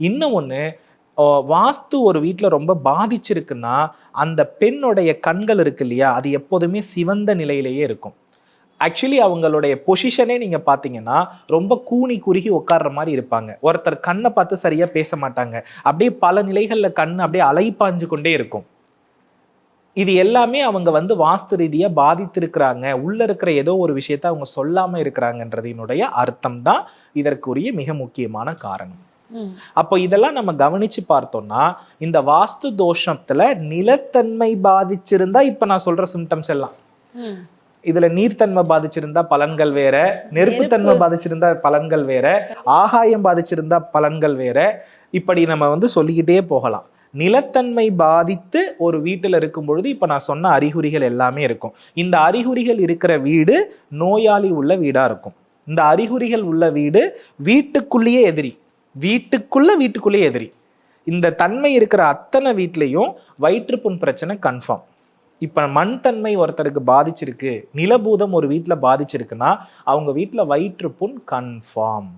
இன்னும் ஒன்று வாஸ்து ஒரு வீட்டில் ரொம்ப பாதிச்சிருக்குன்னா அந்த பெண்ணுடைய கண்கள் இருக்கு இல்லையா அது எப்போதுமே சிவந்த நிலையிலேயே இருக்கும். ஆக்சுவலி அவங்களுடைய பொசிஷனே நீங்கள் பார்த்தீங்கன்னா ரொம்ப கூனி குறுகி உட்கார்ற மாதிரி இருப்பாங்க. ஒருத்தர் கண்ணை பார்த்து சரியாக பேச மாட்டாங்க. அப்படியே பல நிலைகளில் கண் அப்படியே அலைப்பாஞ்சு கொண்டே இருக்கும். இது எல்லாமே அவங்க வந்து வாஸ்து ரீதியாக பாதித்திருக்கிறாங்க. உள்ளே இருக்கிற ஏதோ ஒரு விஷயத்த அவங்க சொல்லாமல் இருக்கிறாங்கன்றதினுடைய அர்த்தம் தான் இதற்குரிய மிக முக்கியமான காரணம். அப்போ இதெல்லாம் நம்ம கவனிச்சு பார்த்தோம்னா இந்த வாஸ்து தோஷத்துல நிலத்தன்மை பாதிச்சிருந்தா இப்ப நான் சொல்ற சிம்டம்ஸ் எல்லாம். இதுல நீர்த்தன்மை பாதிச்சிருந்தா பலன்கள் வேற நெருப்புத்தன்மை பாதிச்சிருந்தா பலன்கள் வேற ஆகாயம் பாதிச்சிருந்தா பலன்கள் வேற. இப்படி நம்ம வந்து சொல்லிக்கிட்டே போகலாம். நிலத்தன்மை பாதித்து ஒரு வீட்டில் இருக்கும் பொழுது இப்போ நான் சொன்ன அறிகுறிகள் எல்லாமே இருக்கும். இந்த அறிகுறிகள் இருக்கிற வீடு நோயாளி உள்ள வீடாக இருக்கும். இந்த அறிகுறிகள் உள்ள வீடு வீட்டுக்குள்ளேயே எதிரி. வீட்டுக்குள்ளே வீட்டுக்குள்ளேயே எதிரி. இந்த தன்மை இருக்கிற அத்தனை வீட்லேயும் வயிற்றுப்புண் பிரச்சனை கன்ஃபார்ம் இப்போ மண் தன்மை ஒருத்தருக்கு பாதிச்சிருக்கு நிலபூதம் ஒரு வீட்டில் பாதிச்சிருக்குன்னா அவங்க வீட்டில் வயிற்றுப்புண் கன்ஃபார்ம்